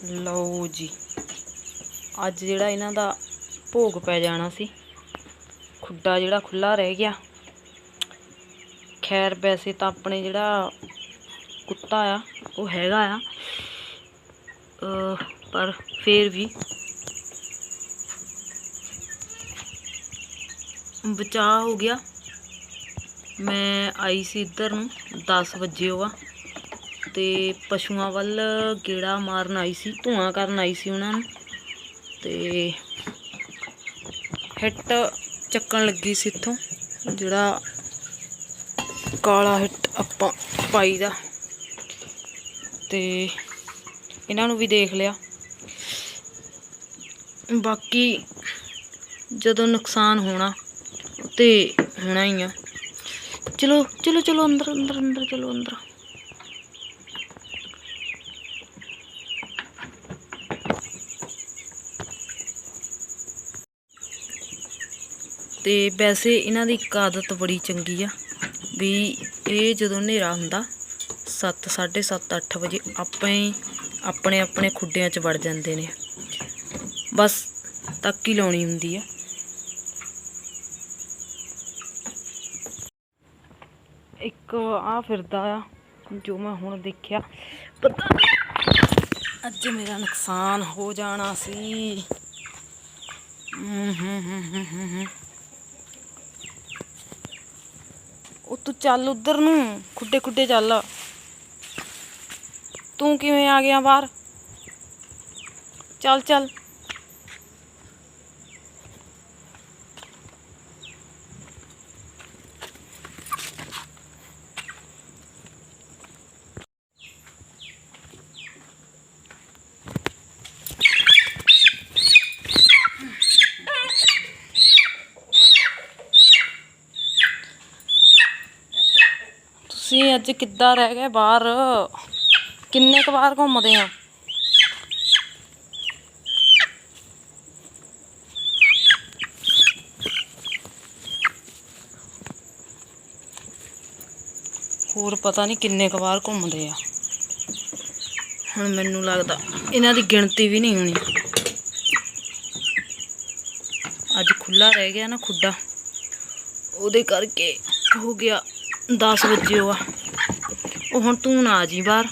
ਲਓ ਜੀ। ਅੱਜ ਜਿਹੜਾ ਇਹਨਾਂ ਦਾ ਭੋਗ ਪੈ ਜਾਣਾ ਸੀ, ਖੁੱਡਾ ਜਿਹੜਾ ਖੁੱਲਾ ਰਹਿ ਗਿਆ। ਖੈਰ, ਵੈਸੇ ਤਾਂ ਆਪਣੇ ਜਿਹੜਾ ਕੁੱਤਾ ਆ, ਉਹ ਹੈਗਾ ਆ। ਪਰ ਫੇਰ ਵੀ ਬਚਾਅ ਹੋ ਗਿਆ। ਮੈਂ ਆਈ ਸੀ ਇੱਧਰ ਨੂੰ 10 ਵਜੇ ਹੋਆ ਤੇ ਪਸ਼ੂਆਂ ਵੱਲ ਗੇੜਾ ਮਾਰਨ ਆਈ ਸੀ, ਧੂਆਂ ਕਰਨ ਆਈ ਸੀ ਉਹਨਾਂ ਨੂੰ। ਤੇ ਹਿੱਟ ਚੱਕਣ ਲੱਗੀ ਸੀ ਇੱਥੋਂ, ਜਿਹੜਾ ਕਾਲਾ ਹਿੱਟ ਆਪਾਂ ਪਾਈ ਦਾ। ਤੇ ਇਹਨਾਂ ਨੂੰ ਵੀ ਦੇਖ ਲਿਆ। ਬਾਕੀ ਜਦੋਂ ਨੁਕਸਾਨ ਹੋਣਾ, ਤੇ ਹੋਣਾ ਹੀ ਆ। ਚਲੋ ਚਲੋ ਚਲੋ ਅੰਦਰ ਅੰਦਰ ਅੰਦਰ, ਚਲੋ, ਅੰਦਰ। ਤੇ ਵੈਸੇ ਇਹਨਾਂ ਦੀ ਇੱਕ ਆਦਤ ਬੜੀ ਚੰਗੀ ਆ ਵੀ ਇਹ ਜਦੋਂ ਹਨੇਰਾ ਹੁੰਦਾ 7 7:30 8 ਵਜੇ ਆਪੇ ਆਪਣੇ ਆਪਣੇ ਖੁੱਡਿਆਂ 'ਚ ਵੜ ਜਾਂਦੇ ਨੇ। ਬਸ ਤੱਕ ਹੀ ਲਾਉਣੀ ਹੁੰਦੀ ਆ। ਇੱਕ ਆ ਫਿਰਦਾ ਆ, ਜੋ ਮੈਂ ਹੁਣ ਦੇਖਿਆ। ਪਤਾ ਅੱਜ ਮੇਰਾ ਨੁਕਸਾਨ ਹੋ ਜਾਣਾ ਸੀ। ਹਮ ਹਮ ਹਮ ਹਮ ਹਮ ਉਹ ਤੂੰ ਚੱਲ ਉਧਰ ਨੂੰ, ਖੁੱਡੇ ਖੁੱਡੇ ਚੱਲ। ਤੂੰ ਕਿਵੇਂ ਆ ਗਿਆ ਬਾਹਰ? ਚੱਲ ਚੱਲ। ਤੁਸੀਂ ਅੱਜ ਕਿੱਦਾਂ ਰਹਿ ਗਏ ਬਾਹਰ? ਕਿੰਨੇ ਕੁ ਵਾਰ ਘੁੰਮਦੇ ਆ? ਹੋਰ ਪਤਾ ਨਹੀਂ ਕਿੰਨੇ ਕੁ ਵਾਰ ਘੁੰਮਦੇ ਆ। ਹੁਣ ਮੈਨੂੰ ਲੱਗਦਾ ਇਹਨਾਂ ਦੀ ਗਿਣਤੀ ਵੀ ਨਹੀਂ ਹੋਣੀ। ਅੱਜ ਖੁੱਲਾ ਰਹਿ ਗਿਆ ਨਾ ਖੁੱਡਾ। ਉਹਦੇ ਕਰਕੇ ਹੋ ਗਿਆ 10 ਵਜੇ ਉਹ ਆ। ਉਹ ਹੁਣ ਤੂੰ ਨਾ ਆ ਜੀ ਬਾਹਰ।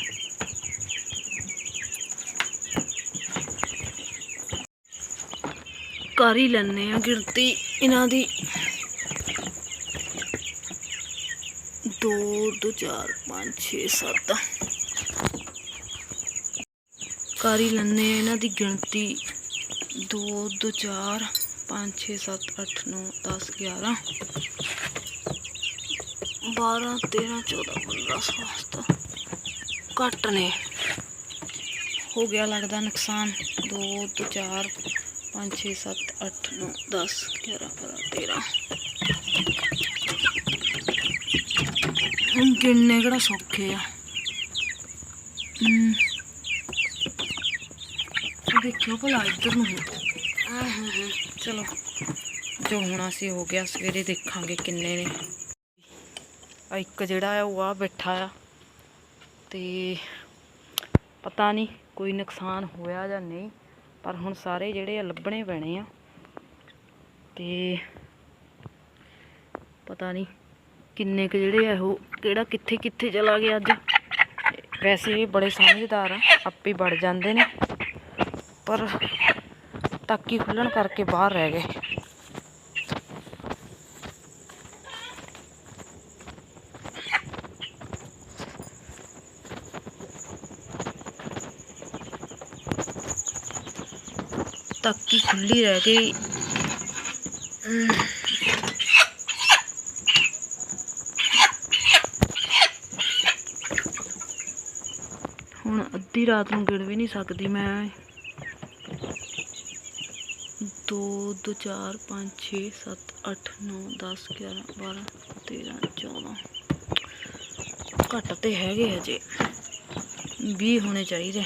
ਕਰ ਹੀ ਲੈਣੇ ਆ ਗਿਣਤੀ ਇਹਨਾਂ ਦੀ। 2 2 4 5 6 7 ਕਰ ਹੀ ਲੈਣੇ ਆ ਇਹਨਾਂ ਦੀ ਗਿਣਤੀ। 2 2 4 5 6 7 8 9 10 11 12 13 14 15 16 ਘੱਟ ਨੇ। ਹੋ ਗਿਆ ਲੱਗਦਾ ਨੁਕਸਾਨ। 2 ਤੋਂ 4 5 6 7 8 9 10 11 12 13 ਹੁਣ ਗਿਣਨੇ ਕਿਹੜਾ ਸੌਖੇ ਆ। ਦੇਖਿਓ ਭਲਾ ਇੱਧਰ ਨੂੰ। ਆਹ ਹਾਂ ਹਾਂ। ਚਲੋ ਜੋ ਹੋਣਾ ਸੀ ਹੋ ਗਿਆ ਸਵੇਰੇ ਦੇਖਾਂਗੇ ਕਿੰਨੇ ਨੇ। ਇੱਕ ਜਿਹੜਾ ਆ, ਉਹ ਆ ਬੈਠਾ ਆ। ਤੇ ਪਤਾ ਨਹੀਂ ਕੋਈ ਨੁਕਸਾਨ ਹੋਇਆ ਜਾਂ ਨਹੀਂ, ਪਰ ਹੁਣ ਸਾਰੇ ਜਿਹੜੇ ਆ ਲੱਭਣੇ ਪੈਣੇ ਆ। ਤੇ ਪਤਾ ਨਹੀਂ ਕਿੰਨੇ ਕੁ ਜਿਹੜੇ ਆ ਉਹ, ਕਿਹੜਾ ਕਿੱਥੇ ਕਿੱਥੇ ਚਲਾ ਗਿਆ ਅੱਜ। ਵੈਸੇ ਵੀ ਬੜੇ ਸਮਝਦਾਰ ਆ, ਆਪੇ ਵੜ ਜਾਂਦੇ ਨੇ। ਪਰ ਟਾਕੀ ਖੁੱਲਣ ਕਰਕੇ ਬਾਹਰ ਰਹਿ ਗਏ। ਤੱਕ ਟਾਕੀ ਖੁੱਲੀ ਰਹਿ ਗਈ। ਹੁਣ ਅੱਧੀ ਰਾਤ ਨੂੰ ਗਿਣ ਵੀ ਨਹੀਂ ਸਕਦੀ ਮੈਂ। 2 2 4 5 6 7 8 9 10 11 12 13 14 ਘੱਟ ਤੇ ਹੈਗੇ ਅਜੇ 20 ਹੋਣੇ ਚਾਹੀਦੇ।